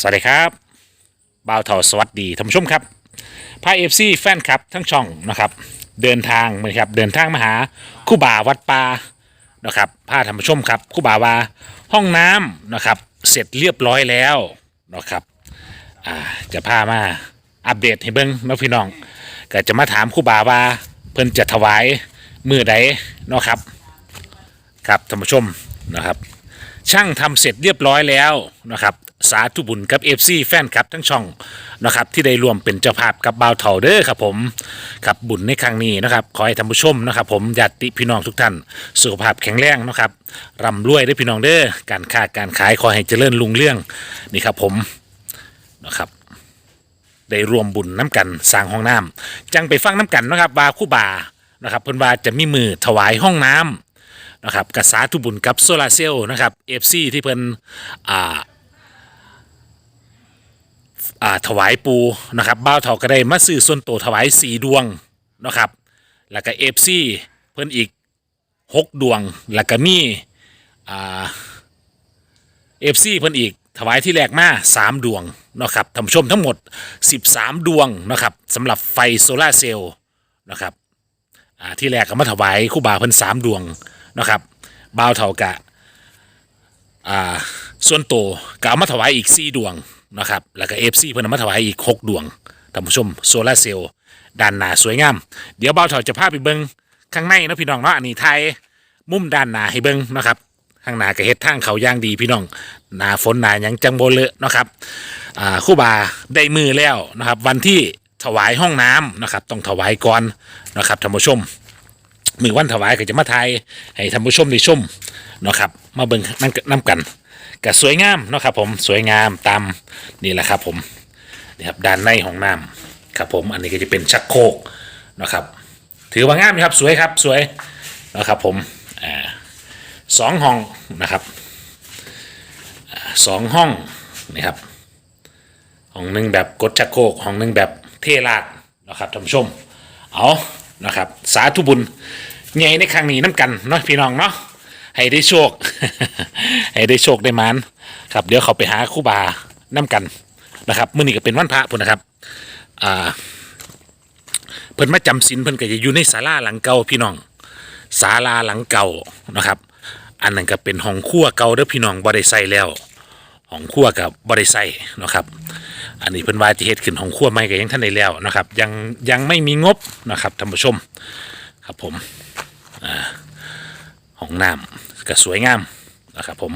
สวัสดีครับบ่าวเถาสวัสดีท่านผู้ชมครับพาเอฟซีแฟนคลับทั้งช่องนะครับ เดินทางมาครับเดินทางมาหาคู่บ่าวัดปานะครับพาท่านผู้ชมครับคู่บ่าว่าห้องน้ำนะครับ เสร็จเรียบร้อยแล้วนะครับอ่าจะพามาอัปเดตให้เบิ้งเนะพี่น้อง ก็จะมาถามคู่บ่าว่าเพิ่นจะถวายมือใดเนาะครับ ครับท่านผู้ชมนะครับ ช่างทำเสร็จเรียบร้อยแล้วนะครับสาธุบุญกับ FC แฟนคลับทั้งช่องนะครับที่ได้รวมเป็นเจ้าภาพกับบ่าวเถาเด้อครับผมครับบุญในครั้งนี้นะครับขอให้ท่านผู้ชมนะครับ ผมญาติพี่น้องทุกท่านสุขภาพแข็งแรงนะครับร่ำรวยได้พี่น้องเด้อการค้าการขายขอให้เจริญรุ่งเรื่องนี่ครับผมนะครับได้รวมบุญน้ำกันสร้างห้องน้ำจังไปฟังน้ำกันนะครับว่าคู่บานะครับเพิ่นว่าจะมีมือถวายห้องน้ำ นะครับกษาทุบุญกับโซลาร์เซลล์นะครับเอฟซีที่เพิ่นอ่าอ่าถวายปูนะครับบ้าวเถาก็ได้มาซื้อส่วนตัวถวายสีดวงนะครับแล้วก็เอฟซีเพิ่นอีกหกดวงแล้วก็มีอ่าเอฟซีเพิ่นอีกถวายที่แรกมาสามดวงนะครับท่านผู้ชมทั้งหมด 13 ดวงนะครับสำหรับไฟโซลาร์เซลล์นะครับอ่าที่แรกก็มาถวายคู่บาเพิ่นสามดวง นะครับบ่าวเท่ากะอ่าส่วนโตกเอามาถวายอีกสี่ดวงนะครับแล้วก็เอฟซีเพิ่นเอามาถวายอีกหกดวงท่านผู้ชมโซลาร์เซลล์ด้านหน้าสวยงาม เดี๋ยวบ่าวเท่าจะพาไปเบิงข้างในนะพี่น้องเนาะอันนี้ไทยมุมด้านหน้าให้เบิงนะครับข้างหน้าก็เฮ็ดทางเขาย่างดีพี่น้องหน้าฝนหน้าหยังจังโบเลอะนะครับอ่าคู่บาได้มือแล้วนะครับ วันที่ถวายห้องน้ำนะครับ ต้องถวายก่อนนะครับท่านผู้ชม มือวันถวายก็จะมาทายให้ท่านผู้ชมได้ชมเนาะครับมาเบิ่งนั่งน้ำกันก็สวยงามเนาะครับผมสวยงามตามนี่แหละครับผมนี่ครับด้านในห้องน้ำครับผมอันนี้ก็จะเป็นชักโครกเนาะครับ ถือว่างามนะครับสวยครับสวยเนาะครับผมอ่าสองห้องนะครับสองห้องนี่ครับห้องหนึ่งแบบกดชักโครกห้องหนึ่งแบบเทลาดนะครับท่านผู้ชมเอา นะครับ สาธุบุญใหญ่ในครั้งนี้น้ำกันเนาะพี่น้องเนาะให้ได้โชค ให้ได้โชคได้มานครับ เดี๋ยวเขาไปหาคู่บาน้ำกันนะครับมื่อนี้ก็เป็นวันพระพุ่นนะครับอ่าเพิ่นมาจำศีลเพิ่นก็จะอยู่ในศาลาหลังเก่าพี่น้องศาลาหลังเก่านะครับ อันนั้นก็เป็นห้องครัวเก่าเด้อพี่น้องบ่ได้ใส่แล้วห้องครัวกับบ่ได้ใส่นะครับ อันนี้เพิ่นว่าจะเฮ็ดขึ้นห้องครัวใหม่ก็ยังท่านได้แล้วนะครับ ยังยังไม่มีงบนะครับท่านผู้ชมครับผมอ่าห้องน้ำก็สวยงามนะครับผม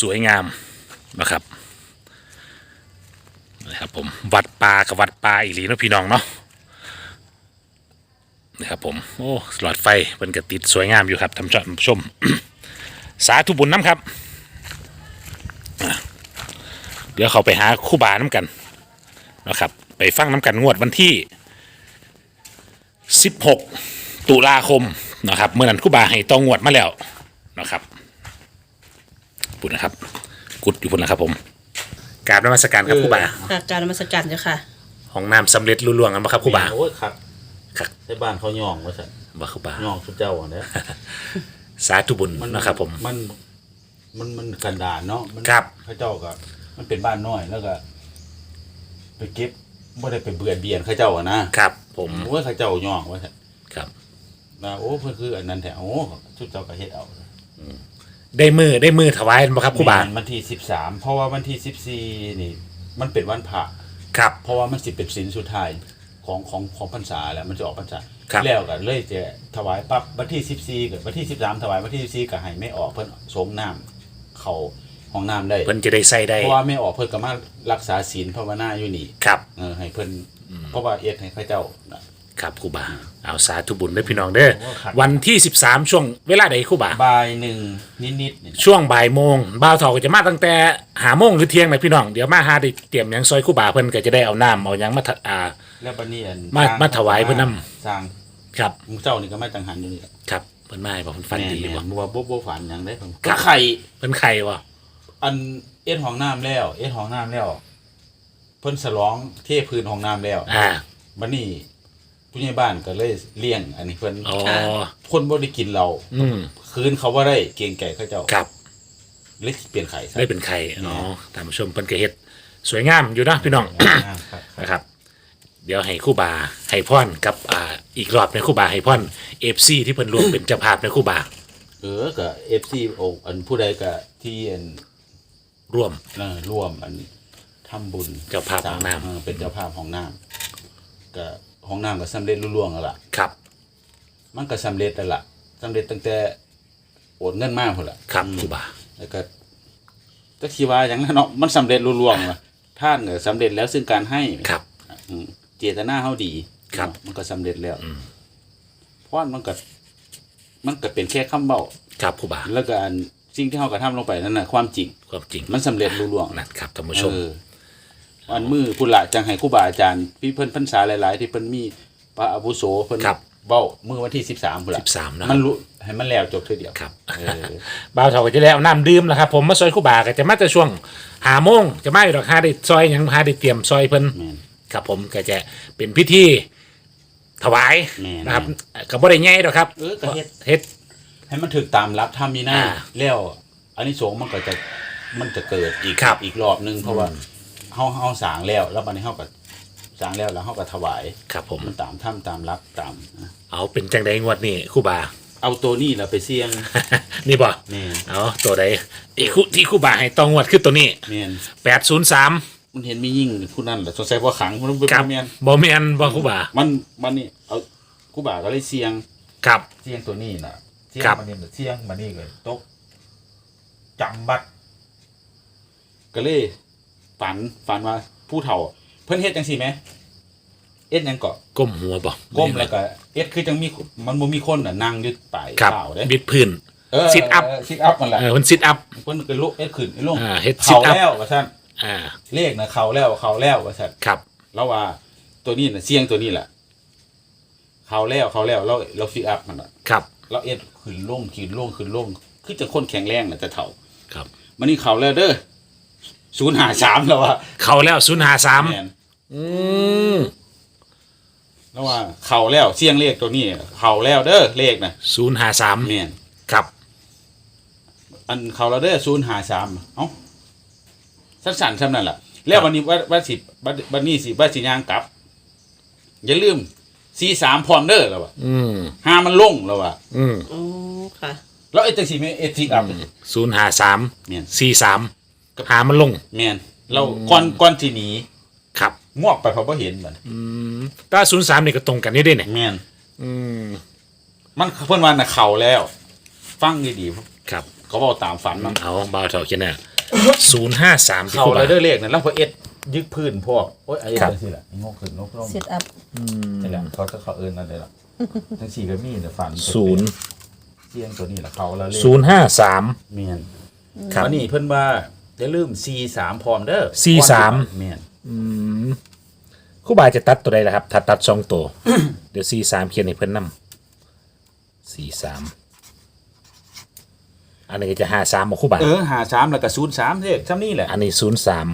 สวยงามนะครับนะครับผมวัดป่ากับวัดป่าอีหลีเนาะพี่น้องเนาะนะครับผมโอ้หลอดไฟมันก็ติดสวยงามอยู่ครับท่านผู้ชม สาธุบุญน้ำครับ เดี๋ยวเขาไปหาคู่บาน้ำกันนะครับ ไปฟังน้ำกันงวดวันที่ 16 ตุลาคมนะครับเมื่อนั้นคู่บาให้ตองงวดมาแล้วนะครับปุ่นนะครับกุดอยู่พุ่นนะครับผมกราบนมัสการครับคู่บาค่ะการนมัสการเจ้าค่ะห้องน้ำสำเร็จรุ่ล่วงกันปะครับคู่บา โอ้ยครับครับ ใช้บ้านเขาย่องว่าสันบ่คู่บาย่องสุดเจ้าอะเนี่ยสาธุบุญนะครับผม มันมันมันกันดานเนาะมันครับเขาเจ้าก็ มันเป็นบ้านน้อยแล้วก็ ไปเก็บไม่ได้ไปเบือนเบียนเขาเจ้าอะนะครับ ผมโอ้ยเขาเจ้าย่องว่าสันครับนะโอ้เพื่อคืออันนั้นแถวโอ้สุดเจ้าก็เฮ็ดเอาได้มือได้มือถวายบ่ครับคู่บาแม่นวันที่สิบสามเพราะว่าวันที่สิบสี่นี่ มันเป็นวันพระ ครับ เพราะว่ามันสิเป็นศีลสุดท้ายของของของพรรษาแล้วมันจะออกพรรษาครับ แล้วก็เลยจะถวายปั๊บวันที่สิบสี่กับวันที่สิบสามถวายวันที่สิบสี่ก็ให้ไม่ออกเพิ่นสงน้ำเขา ห้องน้ำได้ เพิ่นจะได้ใส่ได้เพราะว่าไม่ออกเพิ่นก็มารักษาศีลภาวนาอยู่นี่ครับ เออให้เพิ่นเพราะว่าเอ็ดให้พระเจ้าน่ะครับครูบาเอาสาธุบุญด้วยพี่น้องเด้อโอ้ครับวันที่ 13 ช่วงเวลาใดครูบาบ่ายหนึ่งนิดๆนี่นะช่วงบ่ายโมงบ่าวทอก็จะมาตั้งแต่หาโมงหรือเที่ยงนะพี่น้องเดี๋ยวมาหาได้เตรียมหยังซอยครูบาเพิ่นก็จะได้เอาน้ำเอาหยังมาถอ่า แล้วบัดนี้อันมาสร้งมาถวายเพิ่นนสร้างครับมึงเจ้านี่ก็มาจังหันอยู่นี่แหละครับเพิ่นมาให้บอกเพิ่นฟันดีแม่บ่นๆบ่ว่าบ่บ่ฝันหยังได้เพิ่นครัก็บไข่ เพิ่นไข่บ่ อันเอ็ดห้องน้ำแล้ว เอ็ดห้องน้ำแล้ว เพิ่นฉลองเทพื้นห้องน้ำแล้วอ่าบัดนี้ผู้ใหญ่บ้านก็เลยเลี้ยง อันนี้เพิ่นอ๋อค่ะคนบ่ได้กินเราอืมคืนเขาบ่ได้เกรงไก่เขาเจ้าครับเลยเปลี่ยนไข่ซะ ได้เป็นไข่อ๋อท่านผู้ชมเพิ่นก็เฮ็ดสวยงามอยู่เนาะพี่น้องครับนะครับ เดี๋ยวให้ครู่บาให้พรกับอ่าอีกรอบในครู่บาให้พรเอฟซีที่เพิ่นรวมเป็นเจ้าภาพในครู่บา เออก็เอฟซีโออันผู้ใดก็ที่อัน ร่วม เอ่อร่วมอันทำบุญเจ้าภาพของน้ำ เเป็นเจ้าภาพของน้ำก็ของน้ำก็สำเร็จรุ่ล่วงแล้วล่ะ ครับ มันก็สำเร็จแล้วล่ะสำเร็จตั้งแต่โอนเงินมาพุ่นล่ะครับอืมครู่บา แล้วก็ก็คิดว่าอย่างนั้นเนาะมันสำเร็จรุ่ล่วงล่ะท่านก็สำเร็จแล้วซึ่งการให้ ครับ อืมเจตนาเฮาดีครับ เนาะมันก็สำเร็จแล้วเพราะมันก็มันก็เป็นแค่คำเบ้า ครับครู่บา แล้วก็อัน สิ่งที่เฮากระทำลงไปนั่นน่ะความจริงความจริงมันสำเร็จรุ่ล่วงนั่นครับท่านผู้ชมเอออันมือพุ่นละจังให้ครูบาอาจารย์พี่เพิ่นพรรษาหลาย ๆ ที่เพิ่นมีพระอาวุโสเพิ่นครับเว้ามือวันที่13พุ่นละ13นะคมัรับนรู้ให้มันแล้วจบทีเดียวครับ เออ บ่าวเฒ่าก็จะแล้วน้ำดื่มนะครับ ผมมาซอยครู่บาก็จะมาแต่ช่วงหาโมงจะมาอยู่ดอกหาได้ซอยหยังหาได้เตรียมซอยเพิ่นแม่นครับผมก็จะเป็นพิธีถวายแม่นนะครับก็บ่ได้ใหญ่ดอกครับเออก็เฮ็ด เฮ็ด ให้มันถึกตามรับธรรมนี่นะอ่าแล้วอันนี้สงส์มันก็จะมันจะเกิดอีกครับอีกรอบหนึงเพราะว่าเฮาเฮาสร้างแล้ว แล้วบัดนี้เฮาก็สร้างแล้วแล้วเฮาก็ถวายครับผม มันตามธรรมตามรับตามนะเอาเป็นจังใดงวดนี้ครู่บา เอาตัวนี้เราไปเสี่ยง นี่บ่แม่นเอาตัวใดอีกคู่ที่ครู่บาให้ต้องงวดคือตัวนี้แม่น803มันเห็นมียิ่งผู้นั้นแหละสงสัยว่าขังมันเป็นครับแม่นบ่แม่นบ่ครู่บามันมันนี่เอาครูบาก็เลยเสียงครับเสียงตัวนี้น่ะ เสียงครับ มันนี่เสียงมันนี่เลยตกจำบัดก็เลยฝันฝันว่าผู้เฒ่า เพิ่นเฮ็ดจังซี่ไหมเอ็ดหยังเกาะก้มหัวบ่ก้มแล้วก็เอ็ดคือจังมีมันบ่มีคนน่ะนั่งอยู่ปลายครับเท้าเด้บิดพื้นเออ sit up ซิทอัพมันแหละเออมันซิทอัพ เพิ่นก็ลุกเอ็ดขึ้นเอ็ดลงอ่าเฮ็ดเขา sit up แล้วว่าซั่นอ่าเลขน่ะเขาแล้วเขาแล้วว่าซั่น ครับแล้วว่าตัวนี้น่ะเสียงตัวนี้แหละเขาแล้วเขาแล้วเราเราฟิกอัพมันน่ะครับ เราเอ็ดขึ้นลงขึ้นลงขึ้นลงคือจะคนแข็งแรงน่ะจะเท่าครับมันนี่เขาแล้วเด้อศูนย์หาสามแล้วว่าเข้าแล้วแม053นอืมแล้วว่าเขาแล้วเสียงเลขตัวนี้เขาแล้วเด้อเลขน่ะ053แมนครับ อันเขาแล้วเด้อศูนย์หาสามเอ้าสั้นๆซ้ำนั่นแหละแล้ววันนี้ว่าว่าสิวันวันนี้สิว่าสิย่างกลับ อย่าลืม สีสามพร้อมเด้อแล้วว่าอืมหามันลงแล้วว่าอืมอ๋อค่ะ แล้วไอ้จังสีไม่เอ็ดฟิกอัพ053แมน43หามันลงแมนเราก่อนก่อนที่หนีครับงวกไปเพราะว่าเห็นมันอืมแตว่า03นี่ก็ตรงกันนี่เด้เนี่ยแมนอืมมันเพื่อนว่าน่ะเขาแล้ว ฟังดีครับ ๆเขาบอกตามฝันมันเอาบ่าวเท่าเขียนน่ะ053ที่เขาครูเลบายเด้อเลขนะแล้วพอเอ็ด ยึกพื้นพวกโอ้ยไอ้ครับ จังซี่แหละงกขึ้นงกลงเซตอัพนี่แหละเขาจะเขาเอินนั่นเลยล่ะทั้งสี่ก็มีแต่ฝันศูนย์เสียงตัวนี้แหละเขาแล้วเลขศูนย์ห้าสาม เมียนครับ วันนี้เพิ่นว่าอย่าลืม C3 พร้อมเด้อ C3 เมียนครูบาจะตัดตัวใดล่ะครับ ถ้าตัดสองตัว เดี๋ยวสี่สามเขียนให้เพิ่นนำสี่สามอันนี้ก็จะห้าสามของครูบาเออหาสามแล้วก็ศูนย์สามเลขซ้ำนี่แหละอันนี้ศูนย์สาม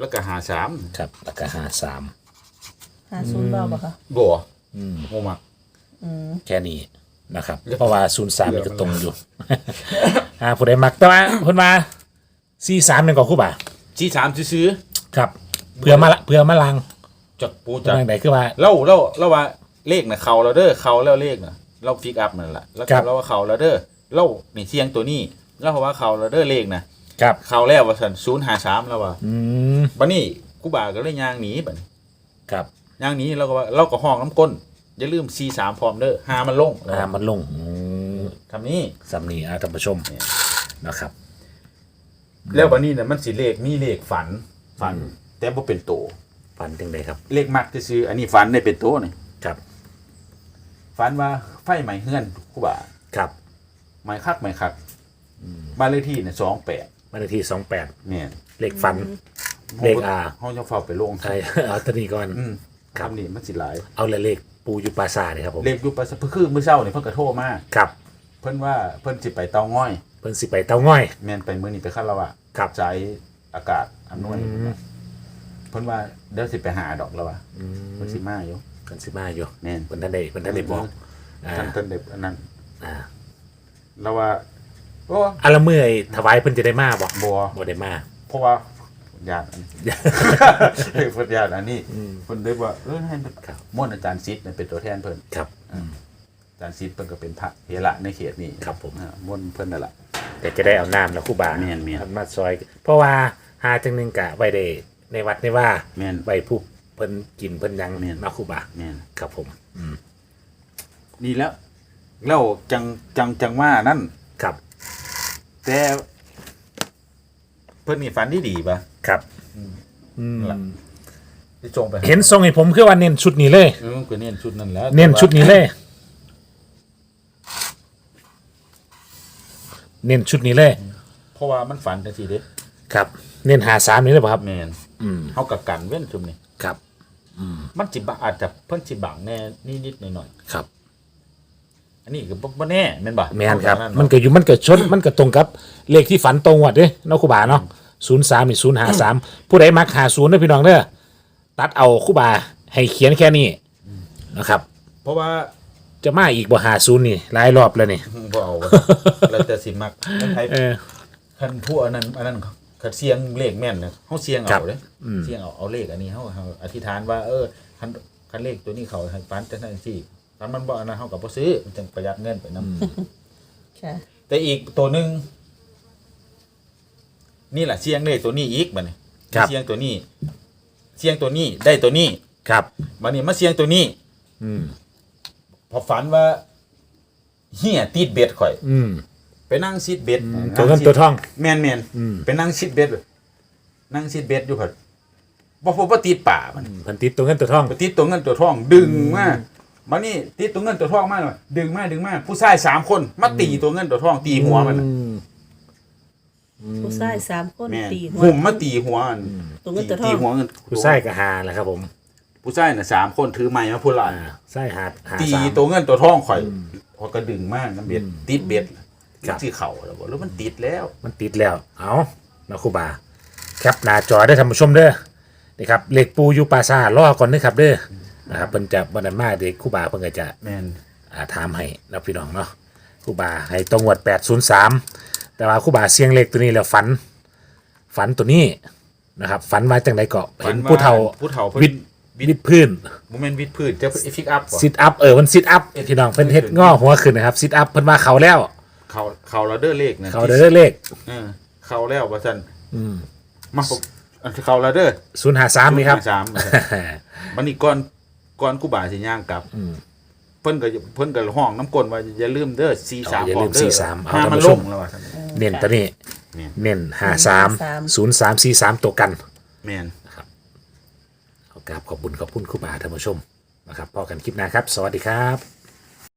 แล้วก็หาสามครับแล้วก็ห้าสามหาศูนย์เบาปะคะบัวโมมักแค่นี้นะครับ เพราะว่าศูนย์สามมันก็ตรงอยู่ อ่าผู้ใดมักแต่ว่าเพิ่นมาสี่สามหนึ่งของครูบา C3 ซื้อครับเพื่อมาละเพื่อมาลังๆจักปูจัจักงไหนคือว่า เล่าเล่าเล่าว่าเลขน่ะเขาแล้วเด้อเขาแล้วเลขน่ะเราฟิกอัพนั่นแหละแล้วครัก็บ เราว่าเขาแล้วเด้อเล่านี่เสียงตัวนี้เล่าว่าเขาแล้วเด้อเลขน่ะครับ เขาแล้วว่าสันศูนย์หาสามแล้วว่าอืม บัดนี้กูบ่าก็เลยย่างหนีบัดนี้ครับย่างหนีเราก็ว่าเราก็ห้องน้ำก้นอย่าลืม C3 พร้อมเด้อหามันลงอ่ามันลงอืมทำนี้ สำนีอาท่านผู้ชมนะครับ แล้วบัดนี้น่ะมันสิเลขมีเลขฝัน ฝัน แต่บ่เป็นโตฟันถึงใดครับ เลขมักจะซื้อๆอันนี้ฝันได้เป็นโตนี่ครับ ฝันว่าไฟไหม้เฮือนกูบ่าครับไหม้คักไหม้คักบ้านเลขที่น่ะ28มาในที่สองแปดแม่นเลขฟัน เลขอาเฮาจะเฝ้าไปลงใช่เอาตัวนี้ก่อน อืมครับคำนี้มันสิหลาย เอาละเลขปูอยู่ปราสาทเลยครับผมเลขอยู่ไปสักคือมื้อเช้านี่เพิ่นก็โทรมาครับ เพิ่นว่าเพิ่นสิไปเตาง้อย เพิ่นสิไปเต้าง่อยแม่นไปมื้อนี้ไปคาราวะครับใจอากาศอำนวยอืมเพิ่นว่าเดี๋ยวสิไปหาดอกแล้วว่ะอืมเพิ่นสิมาอยู่เพิ่นสิมาอยู่แม่นเพิ่นท่านได้เพิ่นท่านได้บอกอ่าท่านเพิ่นได้อันนั้นอ่าแล้วว่าโอ้อันละเมื่อยถวายเพิ่นจะได้มาบ่บัวบ่ได้มาเพราะว่า ญาติอันนี้เฮ้ยเพิ่นญาติอันนี้เพิ่นเลยว่าเออให้มันม่วนอาจารย์ซิดเนี่ยเป็นตัวแทนเพิ่นครับ อาจารย์ซิดเพิ่นก็เป็นพระเถระในเขตนี้ครับผม อ่าม่วนเพิ่นนั่นแหละแต่จะได้เอาน้ำแล้วครู่บาแม่นแม่นอัมาซอย เพราะว่าหาจังหนึงกะไว้ได้ในวัดในว่าแม่นไว้ผู้เพิ่นกินเพิ่นหยังแม่นนะครู่บาแม่น ครับผมนี่แล้วแล้วจังจังจังว่านั่น ครับ แต่เพิ่นนี่ฝันดีดีป่ะครับ อืมล่ะที่ส่งไปเห็นทรงให้ผมคือว่าเน้นชุดนี้เลย เออก็เน้นชุดนั่นแหล้วเน้นชุดนี้เลย เน้นชุดนี้เลย เพราะว่ามันฝันจังซี่เด้ครับ เน้นหาสามนี้เลยป่ะครับ แม่นอืม เฮากับกันเว้นชุมนี่ครับ มันสิบะอาจจะเพิ่นสิบังแน่นิดๆหน่อยครับ ๆอันนี้ก็บ่บ่แน่แม่นบ่แม่นครับเอามันก็อยู่มันก็ชน มันก็ตรงกับเลขที่ฝันตรงวัดเด้เนาะครูบาเนาะ ศูนย์สามนี่ศูนย์หาสามผู้ใดมักหาศูนย์เด้อพี่น้องเด้อตัดเอาครูบาให้เขียนแค่นี้นะครับ เพราะว่าจะมาอีกบ่หาศูนย์นี่หลายรอบแล้วนี่บ่เอาวะแล้วแต่สิมักมันไผเออคันผู้อันนั้นอันนั้นคันเสียงเลขแม่นนะเฮาเสียงครัเอาบเด้อืมเสียงเอาเอาเลขอันนี้เฮาเฮาอธิษฐานว่า เออคันคันเลขตัวนี้เขาให้ปันจังซั่นจังซี่คันมันบ่อันนั้นเฮาก็บ่ซื้อมันจังประหยัดเงินไปนํค่ะแต่อีกตัวหนึ่ง นี่แหละเสียงเลขตัวนี้อีกบัดนี้ครับ เสียงตัวนี้ เสียงตัวนี้ได้ตัวนี้ครับ บัดนี้มาเสียงตัวนี้ อืม พอฝันว่าเฮียติดเบ็ดข่อย อืม ไปนั่งซิดเบ็ดตัวเงินตัวทองแมนแมนอืม ไปนั่งซิดเบ็ดนั่งซิดเบ็ดอยู่ครับบ่พบว่าติดป่ามันเพันติดตัวเงินตัวทอง ไปติดตัวเงินตัวทองดึงมามานี่ติดตัวเงินตัวทองมาเลยดึงมาดึงมาผู้ชายสามคนมาตีตัวเงินตัวทองตีหัวมันน่ะอืม ผู้ชายสามคนแม่นตีหัว หุ่มมาตีหัวมันตัวเงินตัวทอง ตีหัวเงินผู้ไส้กับหาแหละครับผมผู้ชายน่ะสามคนถือไม้มาพูดละอ่าไส้หาหาตีสาม ตัวเงินตัวทองข่อยพอกระดึงมากน้ำเบ็ดติดเบ็ดครับ ที่เข่าแล้วบอกแล้วมันติดแล้ว มันติดแล้ว เอานะครูบา แคปหน้าจอได้อท่านผู้ชมเด้อนะครับเหล็กปูอยู่ปราสาทรอก่อนนะครับเด้อนะครับเพิ่นจะบันนั้นมาเด็กครูบาเพิ่นก็จะ แมนอ่าถามให้นะพี่น้องเนาะครูบาให้ตรงวด803 แต่ว่าครูบาเสียงเลขตัวนี้แล้วฝัน ฝันตัวนี้นะครับ ฝันมาจังไดก็เห็นผู้เฒ่าผู้เฒ่าวิดวิดพื้นโมเมนต์วิดพืชจะฟิกอัพซิทอัพเออมันซิทอัพพี่น้องเพิ่นเฮ็ดง้อหัวขึ้นนะครับซิทอัพเพิ่นว่าเขาแล้ว เขาเขาเราเดอร์เลขนะเขาเด้อเลขเออเขาแล้วว่าซั่นอืมมาปกอันเขาเราเดอร์053นี่ครับ สามมันนี่ก่อนก่อนกูบาสิย่างกลับ อืม เพิ่นก็เพิ่นก็ห้องน้ำกลนว่าอย่าลืมเด้อ43เอาอย่าลืมพร้เด้43เอาห้าท่านมันผู้ลชงมแล้วว่าซั่นเน้นตัวนี้เนี่ย เน้นห้าสามศูนย์สามสี่สามตัวกันแม่น ขอกราบขอบคุณขอบคุณครูบาท่านผู้ชมนะครับพอกันคลิปหน้าครับ สวัสดีครับ